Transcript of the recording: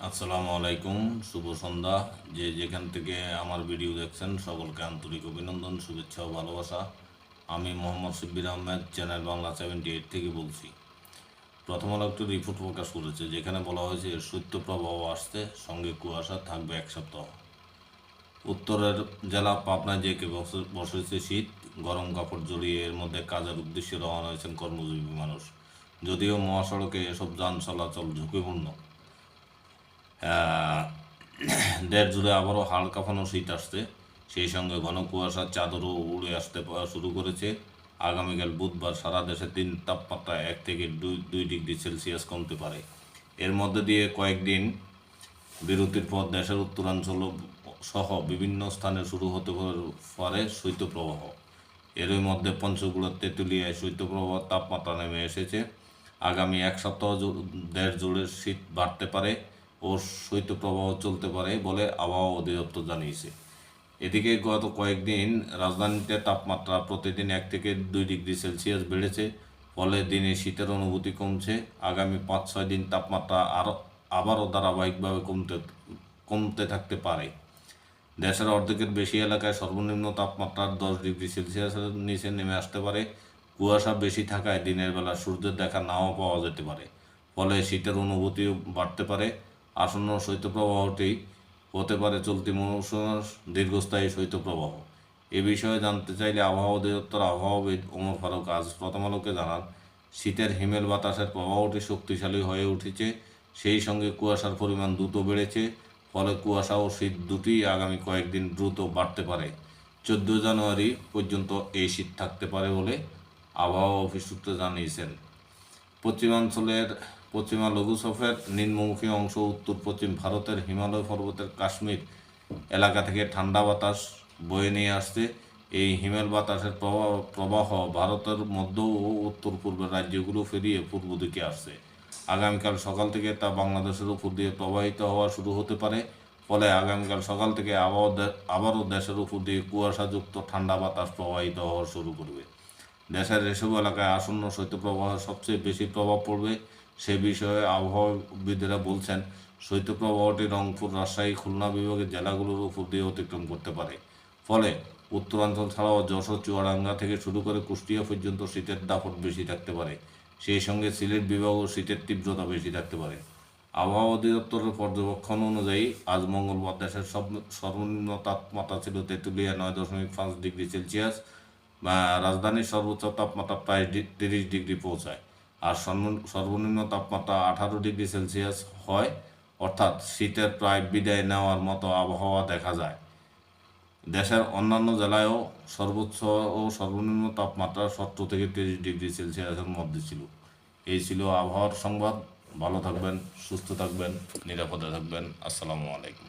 আসসালামু আলাইকুম, শুভ সন্ধ্যা। যে যেখান থেকে আমার ভিডিও দেখছেন, সকলকে আন্তরিক অভিনন্দন, শুভেচ্ছা ও ভালোবাসা। আমি Mohammad Shibbir Ahmed, channel Bangla seventy eight থেকে বলছি। প্রথম আলো একটি রিপোর্ট প্রকাশ করেছে, যেখানে বলা হয়েছে শৈত্যপ্রবাহ আসতে সঙ্গে কুয়াশা থাকবে এক সপ্তাহ। উত্তরের জেলা পাবনায় বসে- বসেছে শীত, গরম কাপড় জড়িয়ে এর মধ্যে কাজের উদ্দেশ্যে রওনা হয়েছেন কর্মজীবী মানুষ। যদিও মহাসড়কে এসব যান চলাচল ঝুঁকিপূর্ণ দেড় জুড়ে আবারও হাড় কাঁপানো শীত আসছে। সেই সঙ্গে ঘন কুয়াশার চাদরও উড়ে আসতে শুরু করেছে। আগামীকাল বুধবার সারা দেশে তিন তাপমাত্রা এক থেকে দুই দুই ডিগ্রি সেলসিয়াস কমতে পারে। এর মধ্যে দিয়ে কয়েকদিন বিরতির পর দেশের উত্তরাঞ্চল সহ বিভিন্ন স্থানে শুরু হতে পারে শৈত্যপ্রবাহ। এরই মধ্যে পঞ্চগড়ের তেঁতুলিয়ায় শৈত্যপ্রবাহ তাপমাত্রা নেমে এসেছে। আগামী এক সপ্তাহ দেড় জুড়ে শীত বাড়তে পারে। ও শৈত্যপ্রবাহ চলতে পারে বলে আবহাওয়া অধিদপ্তর জানিয়েছে। এদিকে গত কয়েকদিন রাজধানীতে তাপমাত্রা প্রতিদিন এক থেকে দুই ডিগ্রি সেলসিয়াস বেড়েছে, ফলে দিনে শীতের অনুভূতি কমছে। আগামী পাঁচ ছয় দিন তাপমাত্রা আরও আবারও ধারাবাহিকভাবে কমতে কমতে থাকতে পারে। দেশের অর্ধেকের বেশি এলাকায় সর্বনিম্ন তাপমাত্রা দশ ডিগ্রি সেলসিয়াসের নিচে নেমে আসতে পারে। কুয়াশা বেশি থাকায় দিনের বেলা সূর্যের দেখা নাও পাওয়া যেতে পারে, ফলে শীতের অনুভূতিও বাড়তে পারে। আসন্ন শৈত্যপ্রবাহটি হতে পারে চলতি মৌসুমের দীর্ঘস্থায়ী শৈত্যপ্রবাহ। এ বিষয়ে জানতে চাইলে আবহাওয়া অধিদপ্তর আবহাওয়াবিদ ওমর ফারুক আজ প্রথম আলোকে জানান, শীতের হিমেল বাতাসের প্রবাহটি শক্তিশালী হয়ে উঠেছে, সেই সঙ্গে কুয়াশার পরিমাণ দ্রুত বেড়েছে, ফলে কুয়াশা ও শীত দুটি আগামী কয়েকদিন দ্রুত বাড়তে পারে। চোদ্দ জানুয়ারি পর্যন্ত এই শীত থাকতে পারে বলে আবহাওয়া অফিস সূত্রে জানিয়েছেন। পশ্চিমাঞ্চলের পশ্চিমা লঘুচাপের নিম্নমুখী অংশ উত্তর পশ্চিম ভারতের হিমালয় পর্বতের কাশ্মীর এলাকা থেকে ঠান্ডা বাতাস বয়ে নিয়ে আসছে। এই হিমেল বাতাসের প্রবাহ প্রবাহ ভারতের মধ্য ও উত্তর পূর্বের রাজ্যগুলো ফেরিয়ে পূর্ব দিকে আসছে। আগামীকাল সকাল থেকে তা বাংলাদেশের উপর দিয়ে প্রবাহিত হওয়া শুরু হতে পারে। ফলে আগামীকাল সকাল থেকে দে- আবারও দেশের উপর দিয়ে কুয়াশাযুক্ত ঠান্ডা বাতাস প্রবাহিত হওয়া শুরু করবে। দেশের এসব এলাকায় আসন্ন শৈত্যপ্রবাহের সবচেয়ে বেশি প্রভাব পড়বে সে বিষয়ে আবহাওয়াবিদেরা বলছেন, শৈত্যপ্রবাহটি রংপুর, রাজশাহী, খুলনা বিভাগের জেলাগুলোর উপর দিয়ে অতিক্রম করতে পারে। ফলে উত্তরাঞ্চল ছাড়াও যশোর, চুয়াডাঙ্গা থেকে শুরু করে কুষ্টিয়া পর্যন্ত শীতের দাপট বেশি থাকতে পারে। সেই সঙ্গে সিলেট বিভাগও শীতের তীব্রতা বেশি থাকতে পারে। আবহাওয়া অধিদপ্তরের পর্যবেক্ষণ অনুযায়ী, আজ মঙ্গলবার দেশের সর্বনিম্ন তাপমাত্রা ছিল তেঁতুলিয়া নয় দশমিক পাঁচ ডিগ্রি সেলসিয়াস রাজধানীর সর্বোচ্চ তাপমাত্রা প্রায় তিরিশ ডিগ্রি পৌঁছায়। আর সর্বনিম্ন তাপমাত্রা আঠারো ডিগ্রি সেলসিয়াস হয়। অর্থাৎ শীতের প্রায় বিদায় নেওয়ার মতো আবহাওয়া দেখা যায়। দেশের অন্যান্য জেলায়ও সর্বোচ্চ ও সর্বনিম্ন তাপমাত্রা সত্তর থেকে তিরিশ ডিগ্রি সেলসিয়াসের মধ্যে ছিল। এই ছিল আবহাওয়ার সংবাদ। ভালো থাকবেন, সুস্থ থাকবেন, নিরাপদে থাকবেন। আসসালামু আলাইকুম।